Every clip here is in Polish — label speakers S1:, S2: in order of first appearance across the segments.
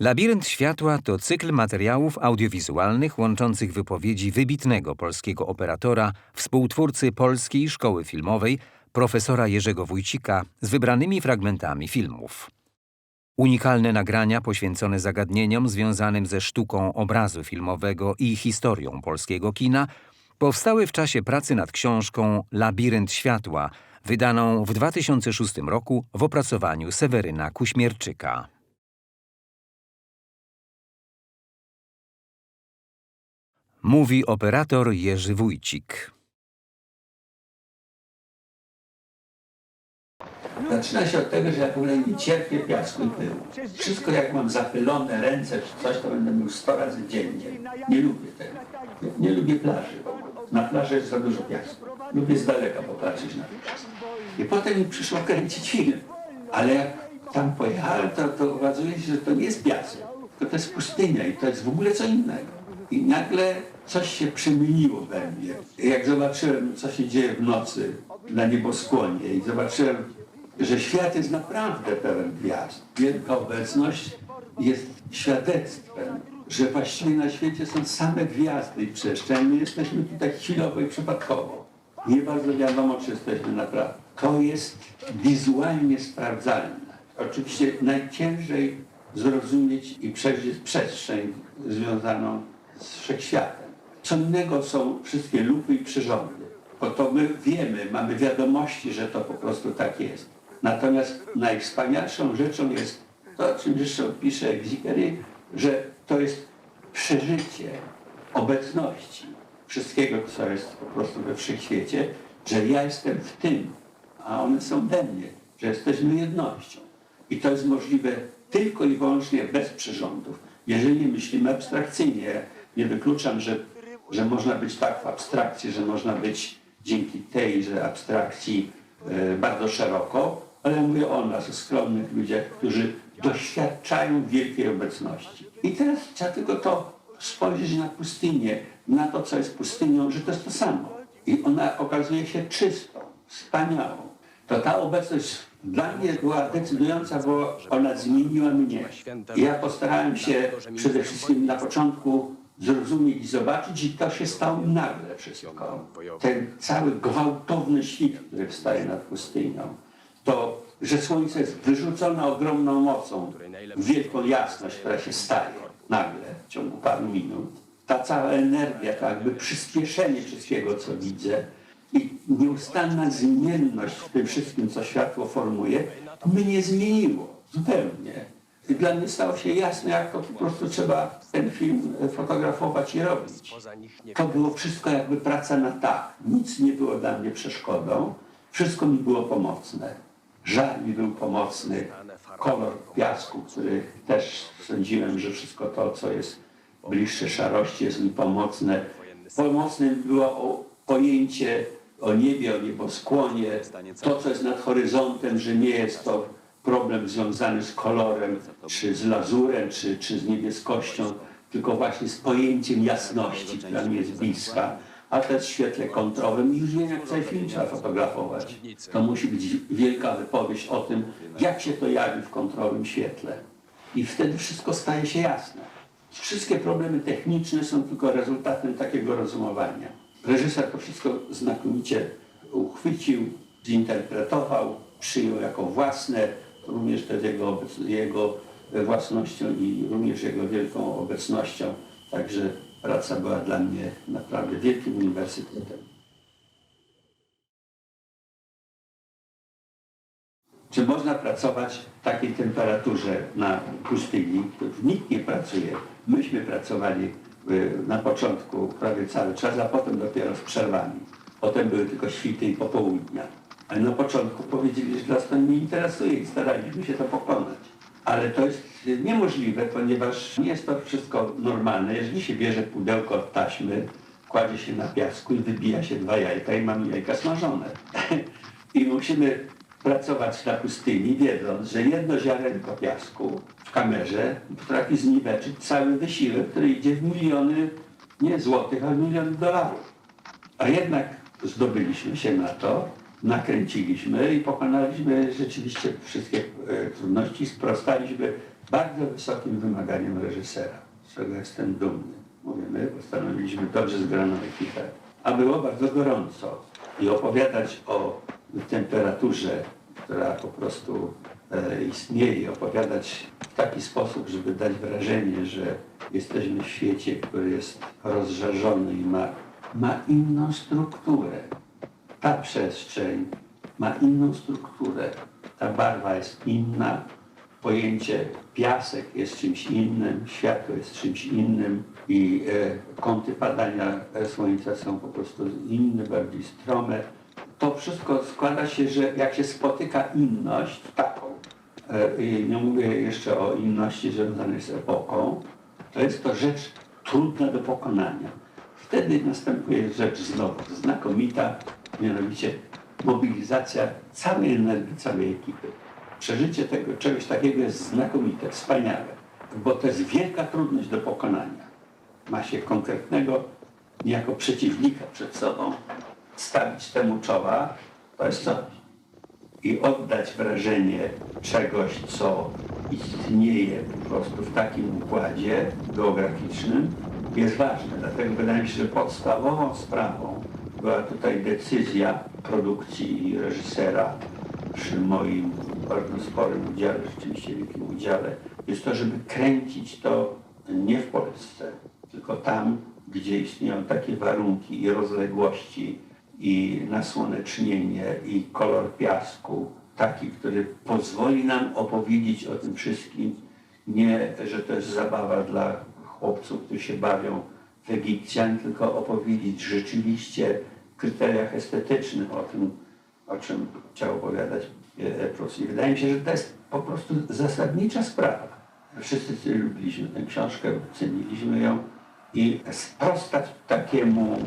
S1: Labirynt Światła to cykl materiałów audiowizualnych łączących wypowiedzi wybitnego polskiego operatora, współtwórcy Polskiej Szkoły Filmowej, profesora Jerzego Wójcika z wybranymi fragmentami filmów. Unikalne nagrania poświęcone zagadnieniom związanym ze sztuką obrazu filmowego i historią polskiego kina powstały w czasie pracy nad książką Labirynt Światła, wydaną w 2006 roku w opracowaniu Seweryna Kuśmierczyka. Mówi operator Jerzy Wójcik.
S2: Zaczyna się od tego, że ja w ogóle nie cierpię piasku i pyłu. Wszystko jak mam zapylone ręce czy coś, to będę miał 100 razy dziennie. Nie lubię tego. Nie lubię plaży. Na plaży jest za dużo piasku. Lubię z daleka popatrzeć na piasek. I potem mi przyszło kręcić film. Ale jak tam pojechałem, to, to okazuje się, że to nie jest piasek, to jest pustynia i to jest w ogóle co innego. I nagle coś się przemieniło we mnie. Jak zobaczyłem, co się dzieje w nocy na nieboskłonie i zobaczyłem, że świat jest naprawdę pełen gwiazd. Wielka obecność jest świadectwem, że właściwie na świecie są same gwiazdy i przestrzeń. My jesteśmy tutaj chwilowo i przypadkowo. Nie bardzo wiadomo, czy jesteśmy naprawdę. To jest wizualnie sprawdzalne. Oczywiście najciężej zrozumieć i przeżyć przestrzeń związaną z wszechświatem. Co innego są wszystkie lupy i przyrządy, bo to my wiemy, mamy wiadomości, że to po prostu tak jest. Natomiast najwspanialszą rzeczą jest to, o czym zresztą pisze Egzigery, że to jest przeżycie obecności wszystkiego, co jest po prostu we wszechświecie, że ja jestem w tym, a one są we mnie, że jesteśmy jednością. I to jest możliwe tylko i wyłącznie bez przyrządów. Jeżeli myślimy abstrakcyjnie, nie wykluczam, że, że można być tak w abstrakcji, że można być dzięki tejże abstrakcji e, bardzo szeroko, ale mówię o nas, o skromnych ludziach, którzy doświadczają wielkiej obecności. I teraz trzeba tylko to spojrzeć na pustynię, na to, co jest pustynią, że to jest to samo. I ona okazuje się czystą, wspaniałą. To ta obecność dla mnie była decydująca, bo ona zmieniła mnie. I ja postarałem się przede wszystkim na początku zrozumieć i zobaczyć i to się stało nagle wszystko. Ten cały gwałtowny świt, który wstaje nad pustynią. To, że słońce jest wyrzucone ogromną mocą, wielką jasność, która się staje nagle w ciągu paru minut. Ta cała energia, to jakby przyspieszenie wszystkiego, co widzę i nieustanna zmienność w tym wszystkim, co światło formuje, mnie zmieniło zupełnie. I dla mnie stało się jasne, jak to po prostu trzeba ten film fotografować i robić. To było wszystko jakby praca na tak. Nic nie było dla mnie przeszkodą. Wszystko mi było pomocne. Żar mi był pomocny. Kolor piasku, który też sądziłem, że wszystko to, co jest bliższe szarości, jest mi pomocne. Pomocnym było pojęcie o niebie, o nieboskłonie, to, co jest nad horyzontem, że nie jest to problem związany z kolorem, czy z lazurem, czy, czy z niebieskością, tylko właśnie z pojęciem jasności, która mi jest bliska, a też w świetle kontrowym. Już wiem, jak cały film trzeba fotografować. To musi być wielka wypowiedź o tym, jak się to jawi w kontrowym świetle. I wtedy wszystko staje się jasne. Wszystkie problemy techniczne są tylko rezultatem takiego rozumowania. Reżyser to wszystko znakomicie uchwycił, zinterpretował, przyjął jako własne, również jego, jego własnością i również jego wielką obecnością. Także praca była dla mnie naprawdę wielkim uniwersytetem. Czy można pracować w takiej temperaturze na pustyni? Nikt nie pracuje. Myśmy pracowali y, na początku prawie cały czas, a potem dopiero z przerwami. Potem były tylko świty i popołudnia. Ale na początku powiedzieli, że nas to nie interesuje i staraliśmy się to pokonać. Ale to jest niemożliwe, ponieważ nie jest to wszystko normalne. Jeżeli się bierze pudełko od taśmy, kładzie się na piasku i wybija się dwa jajka i mamy jajka smażone. I musimy pracować na pustyni, wiedząc, że jedno ziarenko piasku w kamerze potrafi zniweczyć cały wysiłek, który idzie w miliony, nie złotych, ale miliony dolarów. A jednak zdobyliśmy się na to, nakręciliśmy i pokonaliśmy rzeczywiście wszystkie e, trudności, sprostaliśmy bardzo wysokim wymaganiom reżysera, z czego jestem dumny. Mówię, my postanowiliśmy dobrze zgraną ekipę, a było bardzo gorąco i opowiadać o temperaturze, która po prostu e, istnieje, opowiadać w taki sposób, żeby dać wrażenie, że jesteśmy w świecie, który jest rozżarzony i ma, ma inną strukturę ta przestrzeń ma inną strukturę. Ta barwa jest inna, pojęcie piasek jest czymś innym, światło jest czymś innym i e, kąty padania słońca są po prostu inne, bardziej strome. To wszystko składa się, że jak się spotyka inność taką, e, nie mówię jeszcze o inności związanej z epoką, to jest to rzecz trudna do pokonania. Wtedy następuje rzecz znowu znakomita, mianowicie mobilizacja całej energii, całej ekipy. Przeżycie tego czegoś takiego jest znakomite, wspaniałe, bo to jest wielka trudność do pokonania. Ma się konkretnego, niejako przeciwnika przed sobą, stawić temu czoła, to jest coś. I oddać wrażenie czegoś, co istnieje po prostu w takim układzie geograficznym, jest ważne. Dlatego wydaje mi się, że podstawową sprawą była tutaj decyzja produkcji i reżysera przy moim bardzo sporym udziale, rzeczywiście wielkim udziale, jest to, żeby kręcić to nie w Polsce, tylko tam, gdzie istnieją takie warunki i rozległości i nasłonecznienie i kolor piasku, taki, który pozwoli nam opowiedzieć o tym wszystkim, nie, że to jest zabawa dla chłopców, którzy się bawią w Egipcjan, tylko opowiedzieć rzeczywiście kryteriach estetycznych o tym, o czym chciał opowiadać e, Eprus. I wydaje mi się, że to jest po prostu zasadnicza sprawa. Wszyscy lubiliśmy tę książkę, ceniliśmy ją i sprostać takiemu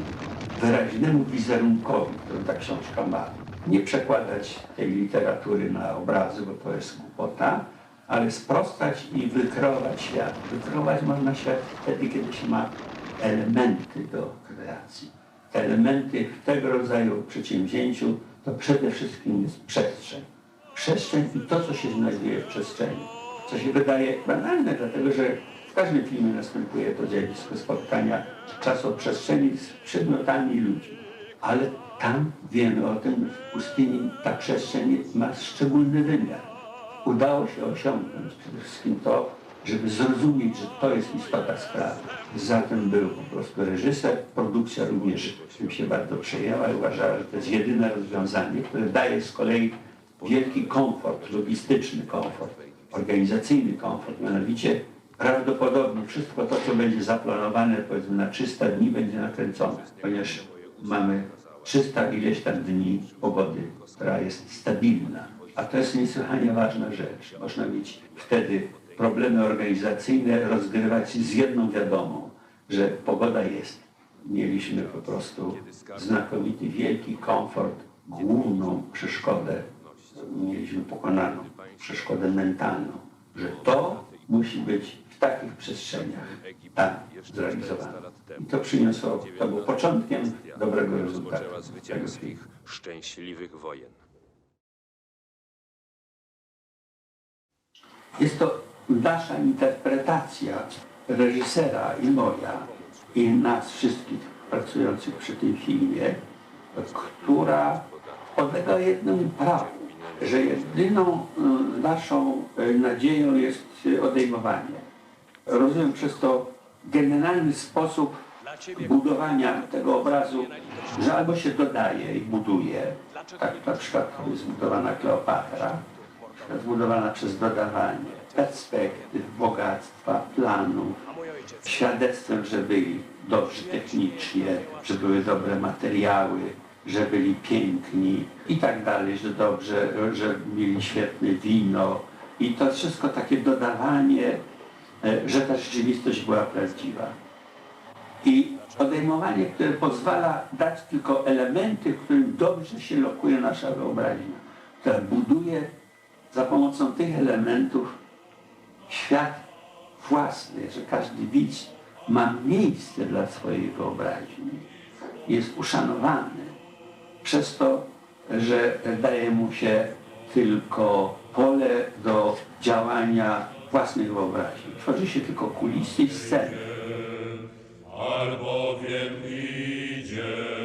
S2: wyraźnemu wizerunkowi, który ta książka ma. Nie przekładać tej literatury na obrazy, bo to jest głupota, ale sprostać i wykreować świat. Wykreować można świat wtedy, kiedy się ma elementy do kreacji. Elementy w tego rodzaju przedsięwzięciu to przede wszystkim jest przestrzeń. Przestrzeń i to, co się znajduje w przestrzeni. Co się wydaje banalne, dlatego że w każdym filmie następuje to zjawisko spotkania czasoprzestrzeni z przedmiotami i ludźmi. Ale tam wiemy o tym, w pustyni ta przestrzeń ma szczególny wymiar udało się osiągnąć przede wszystkim to, żeby zrozumieć, że to jest istota sprawy. Zatem był po prostu reżyser, produkcja również tym się bardzo przejęła i uważała, że to jest jedyne rozwiązanie, które daje z kolei wielki komfort, logistyczny komfort, organizacyjny komfort, mianowicie prawdopodobnie wszystko to, co będzie zaplanowane powiedzmy na 300 dni będzie nakręcone, ponieważ mamy 300 ileś tam dni pogody, która jest stabilna. A to jest niesłychanie ważna rzecz. Można mieć wtedy problemy organizacyjne rozgrywać z jedną wiadomą, że pogoda jest. Mieliśmy po prostu znakomity, wielki komfort, główną przeszkodę mieliśmy pokonaną, przeszkodę mentalną, że to musi być w takich przestrzeniach tam zrealizowane. I to przyniosło, to był początkiem dobrego rezultatu.
S3: zwycięskich, szczęśliwych wojen.
S2: Jest to nasza interpretacja reżysera i moja i nas wszystkich pracujących przy tym filmie, która podlega jednemu prawu, że jedyną y, naszą y, nadzieją jest y, odejmowanie. Rozumiem przez to generalny sposób budowania tego obrazu, że albo się dodaje i buduje, tak na przykład zbudowana Kleopatra, zbudowana przez dodawanie perspektyw, bogactwa, planów, świadectwem, że byli dobrzy technicznie, że były dobre materiały, że byli piękni i tak dalej, że dobrze, że mieli świetne wino i to wszystko takie dodawanie, e, że ta rzeczywistość była prawdziwa. I odejmowanie, które pozwala dać tylko elementy, w którym dobrze się lokuje nasza wyobraźnia, która buduje za pomocą tych elementów świat własny, że każdy widz ma miejsce dla swojej wyobraźni, jest uszanowany. Przez to że daje mu się tylko pole do działania własnej wyobraźni. Tworzy się tylko kulisy i sceny.
S4: albowiem idziesz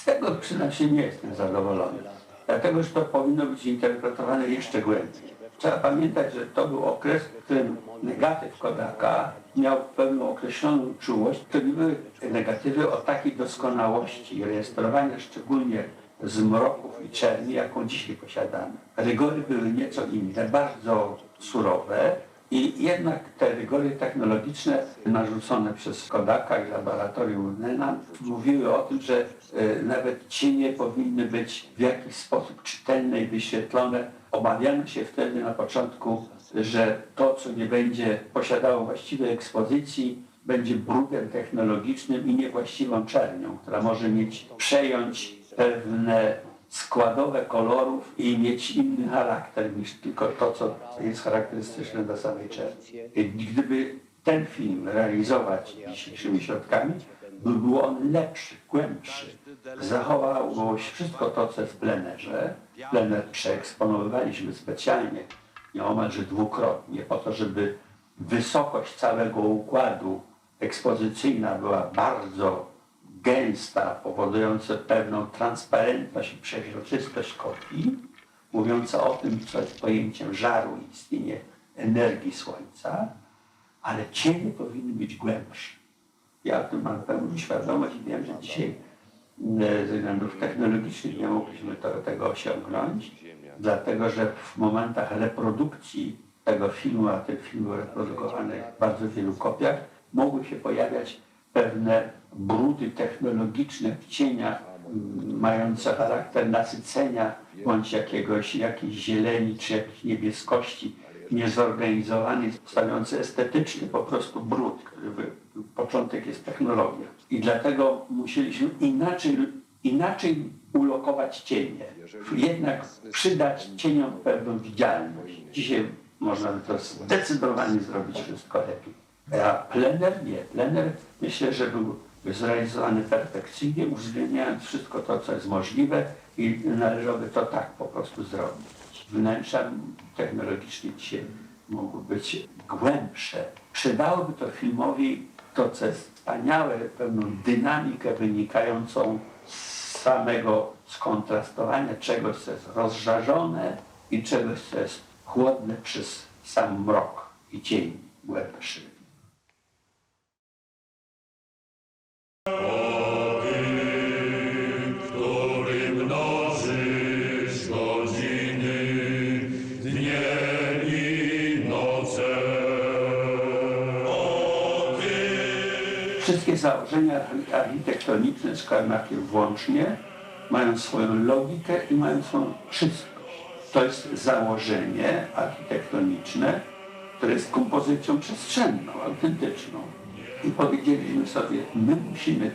S4: Z
S2: tego przynajmniej nie jestem zadowolony. Dlatego, że to powinno być interpretowane jeszcze głębiej. Trzeba pamiętać, że to był okres, w którym negatyw Kodaka miał pewną określoną czułość. To nie były negatywy o takiej doskonałości rejestrowania szczególnie zmroków i czerni, jaką dzisiaj posiadamy. Rygory były nieco inne, bardzo surowe, i jednak te rygory technologiczne narzucone przez Kodaka i laboratorium Nena mówiły o tym, że e, nawet cienie powinny być w jakiś sposób czytelne i wyświetlone. Obawiano się wtedy na początku, że to, co nie będzie posiadało właściwej ekspozycji, będzie brudem technologicznym i niewłaściwą czernią, która może mieć, przejąć pewne składowe kolorów i mieć inny charakter niż tylko to, co jest charakterystyczne dla samej czerni. Gdyby ten film realizować dzisiejszymi środkami, by był on lepszy, głębszy. Zachowało się wszystko to, co jest w plenerze. Plener przeeksponowywaliśmy specjalnie, nieomalże dwukrotnie, po to, żeby wysokość całego układu ekspozycyjna była bardzo gęsta, powodująca pewną transparentność i przeźroczystość kopii, mówiąca o tym, co jest pojęciem żaru i istnienie energii Słońca, ale cienie powinny być głębsze. Ja o tym mam pełną świadomość i wiem, że dzisiaj e, ze względów technologicznych nie mogliśmy to, tego osiągnąć, dlatego że w momentach reprodukcji tego filmu, a ten film był reprodukowany w bardzo wielu kopiach, mogły się pojawiać pewne brudy technologiczne w cieniach m, mające charakter nasycenia bądź jakiegoś, jakiejś zieleni czy jakiejś niebieskości niezorganizowany, stanowiący estetyczny po prostu brud, który początek jest technologia. I dlatego musieliśmy inaczej, inaczej ulokować cienie. Jednak przydać cieniom pewną widzialność. Dzisiaj można by to zdecydowanie zrobić wszystko lepiej. A plener nie. Plener myślę, że był zrealizowany perfekcyjnie, uwzględniając wszystko to, co jest możliwe i należałoby to tak po prostu zrobić. Wnętrza technologicznie dzisiaj mogły być głębsze. Przydałoby to filmowi to, co jest wspaniałe, pewną dynamikę wynikającą z samego skontrastowania czegoś, co jest rozżarzone i czegoś, co jest chłodne przez sam mrok i cień głębszy.
S4: Który mnożysz godziny, dnie i noce.
S2: Wszystkie założenia architektoniczne z Karnakiem włącznie mają swoją logikę i mają swoją czystość. To jest założenie architektoniczne, które jest kompozycją przestrzenną, autentyczną. I powiedzieliśmy sobie, my musimy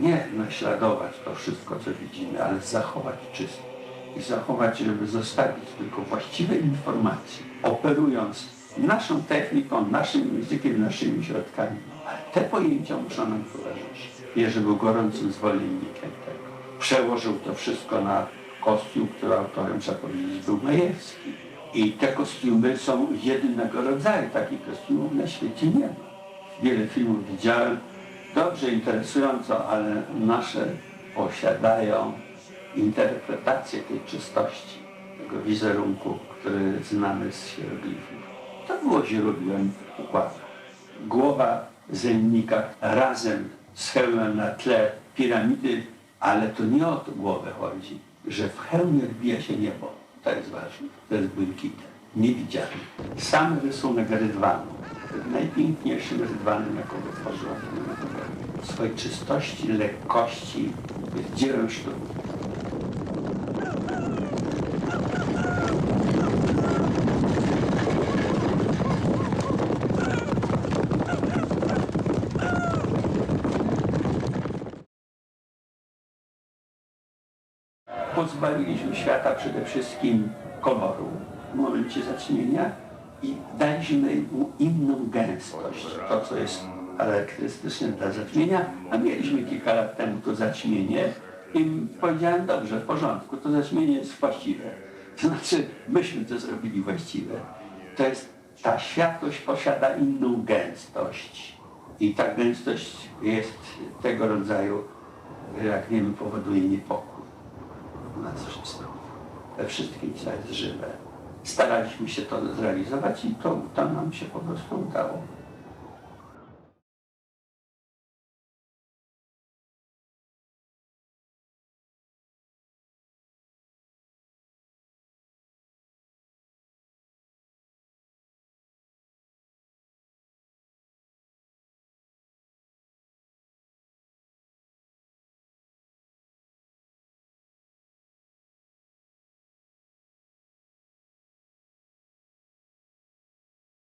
S2: nie naśladować to wszystko, co widzimy, ale zachować czystość. I zachować, żeby zostawić tylko właściwe informacje, operując naszą techniką, naszym językiem, naszymi środkami. Ale te pojęcia muszą nam towarzyszyć. Jerzy był gorącym zwolennikiem tego. Przełożył to wszystko na kostium, który autorem, trzeba powiedzieć, był Majewski. I te kostiumy są jedynego rodzaju. Takich kostiumów na świecie nie ma. Wiele filmów widziałem, dobrze, interesująco, ale nasze posiadają interpretację tej czystości, tego wizerunku, który znamy z hieroglifów. To było źródłem układu. Głowa zennika razem z hełmem na tle piramidy, ale to nie o tę głowę chodzi, że w hełmie odbija się niebo. To jest ważne. To jest błękitem. Niewidzialny. Sam rysunek rydwanu. Najpiękniejszym rydwanem, jaką wytworzyła kinematografia. Swojej czystości, lekkości jest dziełem sztuki. Pozbawiliśmy świata przede wszystkim koloru w momencie zaćmienia i daliśmy mu inną gęstość. To, co jest charakterystyczne dla zaćmienia, a mieliśmy kilka lat temu to zaćmienie i powiedziałem, dobrze, w porządku, to zaćmienie jest właściwe. To znaczy, myśmy to zrobili właściwe. To jest, ta światłość posiada inną gęstość i ta gęstość jest tego rodzaju, jak wiemy, powoduje niepokój na wszystkim, we wszystkim, co jest żywe. Staraliśmy się to zrealizować i to, to nam się po prostu udało.